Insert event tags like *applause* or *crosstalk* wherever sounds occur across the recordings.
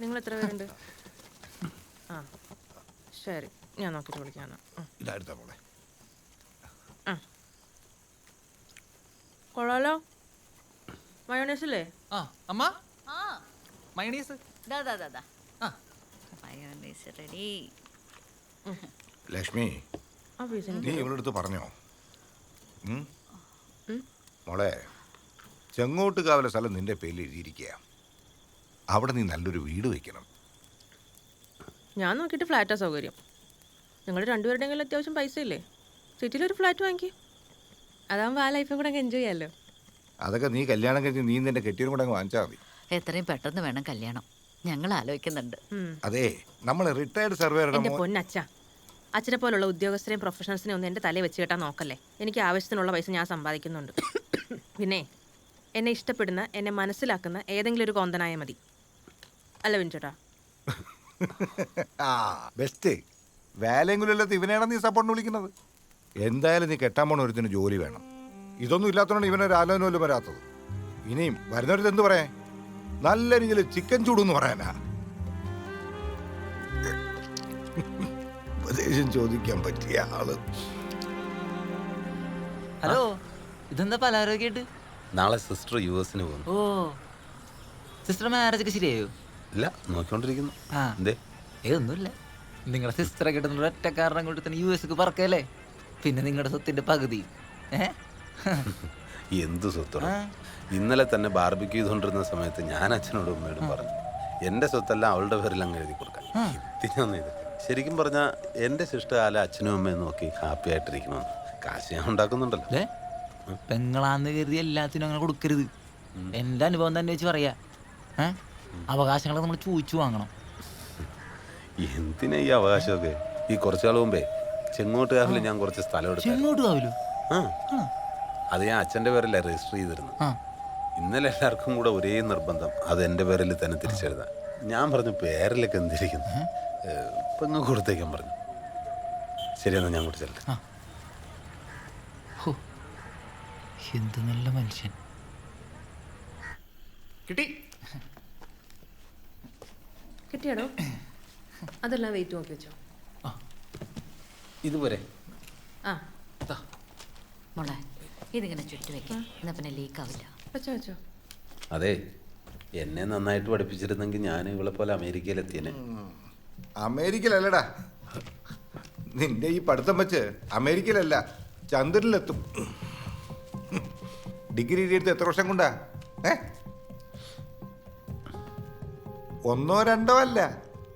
നിങ്ങൾ എത്ര പേരുണ്ട്? ആ ശരി. ഞാൻ നോക്കിയിട്ട് വിളിക്കാം മോളെ? കൊള്ളാലോ. മയോണൈസ് അല്ലേ ആ അമ്മ? ആ. മയോണൈസ്? ദാ ദാ ദാ ദാ. ആ. Mayonnaise ready. ലക്ഷ്മി ആ നീ ഇവളടുത്ത് പറഞ്ഞോ? മോളെ ചെങ്ങോട്ടുകാവിലെ സ്ഥലം നിന്റെ പേരിൽ എഴുതിയിരിക്കുക അവിടെ നീ നല്ലൊരു വീട് വെക്കണം. ഞാൻ നോക്കിയിട്ട് ഫ്ലാറ്റാ സൗകര്യം. നിങ്ങൾ രണ്ടുപേരുടെയെങ്കിലും അത്യാവശ്യം പൈസ ഇല്ലേ സിറ്റിയിലൊരു ഫ്ലാറ്റ് വാങ്ങിക്കേ. അതാകുമ്പോൾ ആ ലൈഫും കൂടെ എൻജോയ് ചെയ്യാമല്ലോ അതൊക്കെ നീ കല്യാണം കഴിഞ്ഞ് നീ നിന്റെ കെട്ടിയും കൂടെ അങ്ങ് വാങ്ങിച്ചാൽ മതി. എത്രയും പെട്ടെന്ന് വേണം കല്യാണം. ഞങ്ങൾ ആലോചിക്കുന്നുണ്ട്. അതെ നമ്മൾ റിട്ടയർഡ് സർവേയുടെ പൊന്നച്ച പൊന്നച്ഛ അച്ഛനെ പോലുള്ള ഉദ്യോഗസ്ഥരെയും പ്രൊഫഷണൽസിനെയും ഒന്നും എന്റെ തലയിൽ വെച്ച് കെട്ടാൻ നോക്കല്ലേ. എനിക്ക് ആവശ്യത്തിനുള്ള പൈസ ഞാൻ സമ്പാദിക്കുന്നുണ്ട്. *coughs* പിന്നെ എന്നെ ഇഷ്ടപ്പെടുന്ന എന്നെ മനസ്സിലാക്കുന്ന ഏതെങ്കിലും ഒരു കോന്തനായ മതി. അല്ല വിൻചേട്ടാ *laughs* ആ ബെസ്റ്റ്. വേലയെങ്കിലുമല്ലാത്ത ഇവനെയാണ് നീ സപ്പോർട്ടിന് വിളിക്കുന്നത്. എന്തായാലും നീ കെട്ടാൻ പോണ ഒരുത്തിന് ജോലി വേണം. ഇതൊന്നും ഇല്ലാത്തതുകൊണ്ട് ഇവനൊരു ആലോചന പോലും വരാത്തത്. ഇനിയും വരുന്നവരത് എന്ത് പറയാൻ നല്ല രീതിയിൽ ചിക്കൻ ചൂടെന്ന് പറയാനാ. ഉപദേശം ചോദിക്കാൻ പറ്റിയ ആൾ. ഹലോ ഇതെന്താ പലഹാരമൊക്കെ നാളെ സിസ്റ്റർ യു എസിന് പോകുന്നു. ഓ സിസ്റ്റർ മാരേജ് ഒക്കെ ശരിയായോ? ഇല്ല നോക്കിക്കൊണ്ടിരിക്കുന്നു. എന്തേ ഏ ഒന്നുമില്ല. നിങ്ങളുടെ സിസ്റ്ററെ കിട്ടുന്ന ഒറ്റ കാരണം കൊണ്ട് തന്നെ യു എസ് പറക്കല്ലേ? പിന്നെ നിങ്ങളുടെ സ്വത്തിന്റെ പകുതി. *laughs* എന്ത് സ്വത്താണ്. ഇന്നലെ തന്നെ ബാർബിക്ക് ചെയ്തുകൊണ്ടിരുന്ന സമയത്ത് ഞാൻ അച്ഛനോടും അമ്മയോടും പറഞ്ഞു എന്റെ സ്വത്തെല്ലാം അവളുടെ പേരിൽ അങ്ങ് എഴുതി കൊടുക്കാൻ. ഇത്. ശരിക്കും പറഞ്ഞാൽ എന്റെ ശിഷ്ടകാലം അച്ഛനും അമ്മയും നോക്കി ഹാപ്പി ആയിട്ടിരിക്കണമെന്ന് കാശ് ഞാൻ ഉണ്ടാക്കുന്നുണ്ടല്ലോ. പെങ്ങളാന്ന് കരുതി എല്ലാത്തിനും അങ്ങനെ കൊടുക്കരുത്. എന്റെ അനുഭവം തന്നെ വെച്ച് പറയാ. ഏ? അവകാശങ്ങളൊക്കെ നമ്മൾ ചോദിച്ചു വാങ്ങണം. എന്തിനാ ഈ അവകാശമൊക്കെ ഈ കുറച്ചു കാലം മുമ്പേ ചെങ്ങോട്ടുകാരിൽ ഞാൻ കുറച്ച് സ്ഥലം എടുത്തു. ചെങ്ങോട്ട് കാവലു ആ അത് ഞാൻ അച്ഛന്റെ പേരല്ല രജിസ്റ്റർ ചെയ്തിരുന്നു. ആ. ഇന്നലെ എല്ലാവർക്കും കൂടെ ഒരേ നിർബന്ധം. അത് എന്റെ പേരിൽ തന്നെ തിരിച്ചെഴുതാൻ. ഞാൻ പറഞ്ഞു പേരിലൊക്കെ എന്തിരിക്കുന്നു? പെങ്ങ് കൊടുത്തേക്കാൻ പറഞ്ഞു. ശരിയെന്നാ ഞാൻ കൂടെ ചെല്ലാം ഹോ. എന്ത് നല്ല മനുഷ്യൻ. കിട്ടി. കിട്ടിയാടോ അതെല്ലാം വെയിറ്റ് നോക്കി വെച്ചോ. ഇതുപോലെ ആ. മോളെ ഇതിങ്ങനെ ചുറ്റി വെക്കാം. എന്നാ പിന്നെ ലീക്ക് ആവില്ല. വെച്ചോ വെച്ചോ. അതെ എന്നെ നന്നായിട്ട് പഠിപ്പിച്ചിരുന്നെങ്കിൽ ഞാൻ ഇവളെ പോലെ അമേരിക്കയിലെത്തിയനെ. അമേരിക്കയിലല്ലടാ. നിന്റെ ഈ പഠിത്തം വെച്ച് അമേരിക്കയിലല്ല ചന്ദ്രനിലെത്തും. ഡിഗ്രി എടുത്ത് എത്ര വർഷം കൊണ്ടാ? ഏ? ഒന്നോ രണ്ടോ അല്ല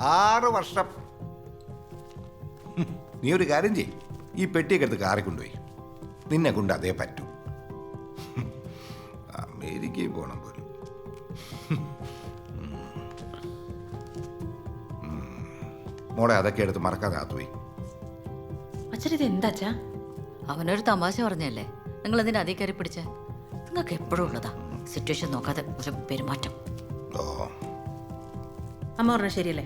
ആറ് വർഷം. നീ ഒരു കാര്യം ചെയ് ഈ പെട്ടിയൊക്കെ എടുത്ത് കാറി കൊണ്ടുപോയി. നിന്നെ കൊണ്ട് അതേ പറ്റൂ. അമേരിക്കയിൽ പോകണം പോലും. മോളെ അതൊക്കെ എടുത്ത് മറക്കാതെ ആത്തുപോയി അച്ഛൻ ഇത് എന്താ അച്ഛാ? അവനൊരു തമാശ പറഞ്ഞല്ലേ? നിങ്ങൾ എന്തിനാ അതേ കയറി പിടിച്ചേ? നിങ്ങൾക്ക് എപ്പോഴും ഉള്ളതാ. സിറ്റുവേഷൻ നോക്കാതെ ഒരു പെരുമാറ്റം. ഓ. അമ്മ പറഞ്ഞ ശരിയല്ലേ?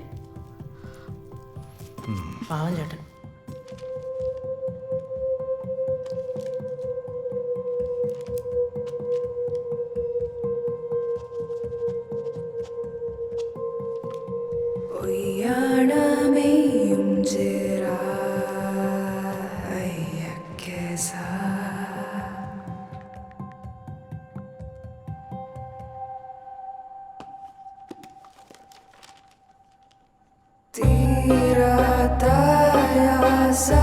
പാവം ചേട്ടൻ. ഒയ്യാണമെയും ചേരാ казать,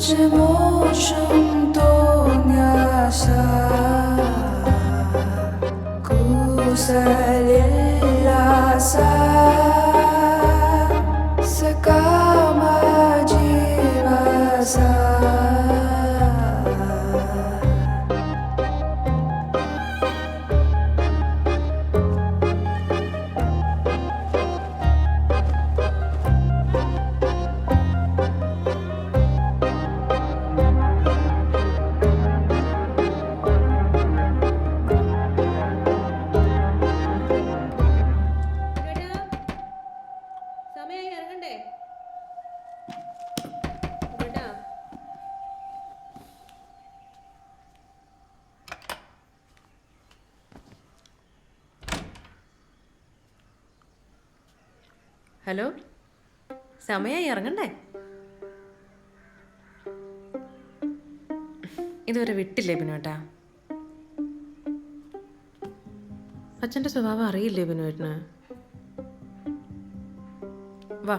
чи можем до няза, куса лилася. ഹലോ? സമയമായി ഇറങ്ങണ്ടേ? ഇതുവരെ വിട്ടില്ലേ ബിനുവേട്ടാ? അച്ഛന്റെ സ്വഭാവം അറിയില്ലേ ബിനുവേട്ടന്? വാ.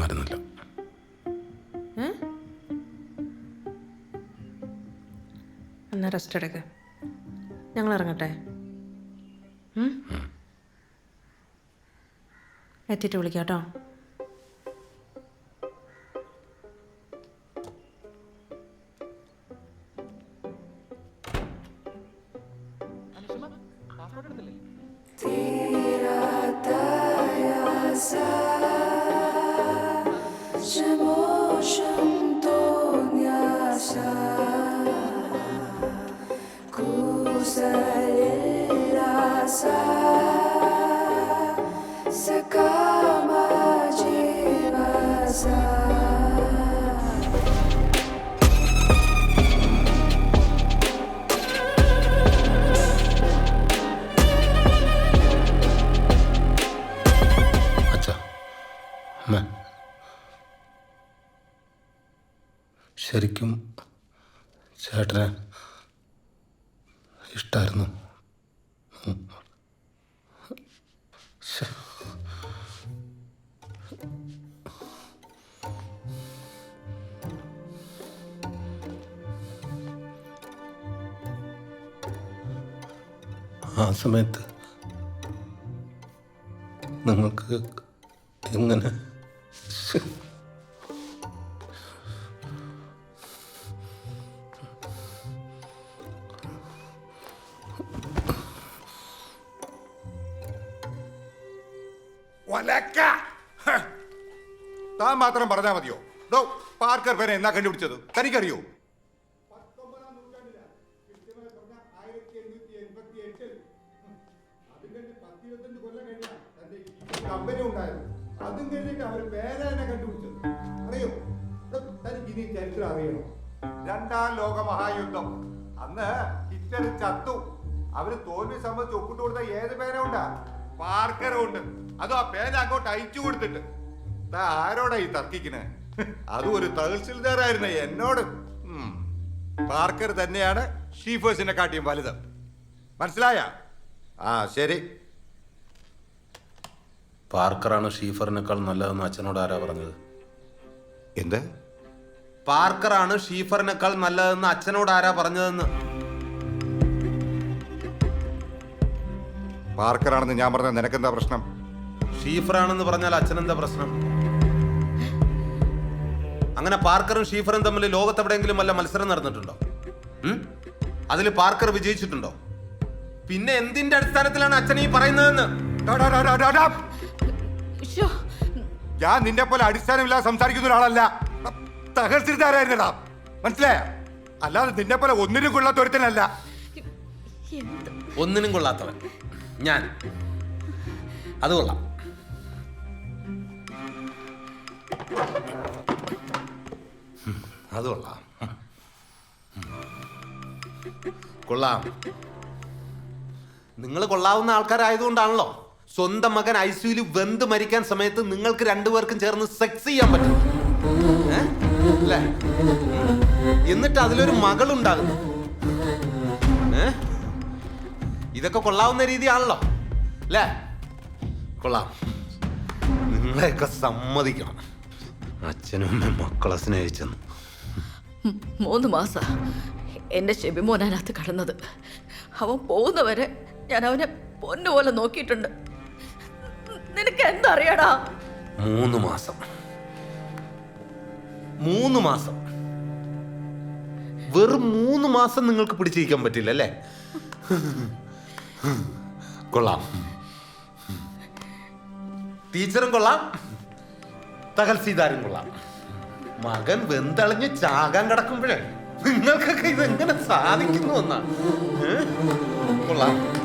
വരുന്നില്ല. എന്നാ റെസ്റ്റ് എടുക്ക. ഞങ്ങൾ ഇറങ്ങട്ടെ? എത്തിയിട്ട് വിളിക്കാം കേട്ടോ. Emotion ശരിക്കും ചേട്ടനെ ഇഷ്ടമായിരുന്നു. ആ സമയത്ത് നിങ്ങൾക്ക് എങ്ങനെ ഒലക്ക! താൻ മാത്രം പറഞ്ഞാൽ മതിയോ? ഡോ പാർക്കർ പേരെ എന്നാ കണ്ടുപിടിച്ചത്? തനിക്കറിയോ? കമ്പനി ഉണ്ടായിരുന്നു അതും കഴിഞ്ഞിട്ട് അവർ പേര തന്നെ കണ്ടുപിടിച്ചത്. അറിയോ? തനിക്ക് ഇനി ചരിത്രം അറിയണോ? രണ്ടാം ലോക മഹായുദ്ധം അന്ന് ഹിറ്റ്ലർ ചത്തു. അവർ തോൽവി സംബന്ധിച്ച് ഒപ്പിട്ട് കൊടുത്ത ഏത് പേരും ഉണ്ടാ പാർക്കറും ഉണ്ട് അതും ആ പേന അങ്ങോട്ട് അയച്ചു കൊടുത്തിട്ട്. ആരോടാ ഈ തർക്കിക്കണേ? അതും ഒരു തഹസിൽദാറായിരുന്നേ എന്നോട്. പാർക്കർ തന്നെയാണ് ഷീഫേഴ്സിനെ കാട്ടിയും വലുത്. മനസ്സിലായ? ആ ശരി. പാർക്കറാണ് ഷീഫറിനേക്കാൾ നല്ലതെന്ന് അച്ഛനോട് ആരാ പറഞ്ഞത്? എന്ത്? പാർക്കറാണ് ഷീഫറിനേക്കാൾ നല്ലതെന്ന് അച്ഛനോട് ആരാ പറഞ്ഞതെന്ന്? പാർക്കറാണെന്ന് ഞാൻ പറഞ്ഞ നിനക്കെന്താ പ്രശ്നം? ഷീഫറാണെന്ന് പറഞ്ഞാൽ അച്ഛനെന്താ പ്രശ്നം? അങ്ങനെ പാർക്കറും ഷീഫറും തമ്മിൽ ലോകത്തെവിടെയെങ്കിലും വല്ല മത്സരം നടന്നിട്ടുണ്ടോ? അതിൽ പാർക്കർ വിജയിച്ചിട്ടുണ്ടോ? പിന്നെ എന്തിന്റെ അടിസ്ഥാനത്തിലാണ് അച്ഛൻ ഈ പറയുന്നതെന്ന്? ഞാൻ നിന്നെ പോലെ അടിസ്ഥാനമില്ലാതെ സംസാരിക്കുന്ന ഒരാളല്ല. തകർത്തിരുത്താരായിരുന്നടാ മനസ്സിലായ? അല്ലാതെ നിന്നെ പോലെ ഒന്നിനും കൊള്ളാത്ത ഒരുത്തനല്ല. ഒന്നിനും കൊള്ളാത്തവൻ. ഞാൻ. അത് കൊള്ളാം. അത് കൊള്ളാം. കൊള്ളാം. നിങ്ങൾ കൊള്ളാവുന്ന ആൾക്കാരായതുകൊണ്ടാണല്ലോ സ്വന്തം മകൻ ഐസിയുയിൽ വെന്ത് മരിക്കാൻ സമയത്ത് നിങ്ങൾക്ക് രണ്ടുപേർക്കും ചേർന്ന് സെക്സ് ചെയ്യാൻ പറ്റും അല്ലേ? എന്നിട്ട് അതിലൊരു മകളുണ്ടാകുന്നു. ഇതൊക്കെ കൊള്ളാവുന്ന രീതിയാണല്ലോ. അല്ലേ? കൊള്ളാം. നിങ്ങളെയൊക്കെ സമ്മതിക്കണം. അച്ഛനും അമ്മയും മക്കളെ സ്നേഹിച്ചെന്ന്. മൂന്ന് മാസ. എന്റെ ഷെബിമോനകത്ത് കടന്നത്. അവൻ പോകുന്നവരെ ഞാൻ അവനെ പൊന്നുപോലെ നോക്കിയിട്ടുണ്ട്. നിനക്ക് എന്തറിയടാ? മൂന്ന് മാസം. മൂന്ന് മാസം. വെറും മൂന്ന് മാസം നിങ്ങൾക്ക് പിടിച്ചിരിക്കാൻ പറ്റില്ല അല്ലേ? കൊള്ളാം. ടീച്ചറും കൊള്ളാം. തകൽസീതാരും കൊള്ളാം. മകൻ വെന്തളിഞ്ഞ് ചാകാൻ കിടക്കുമ്പോഴേ നിങ്ങൾക്കൊക്കെ ഇതെങ്ങനെ സാധിക്കുന്നു എന്നാ? കൊള്ളാം.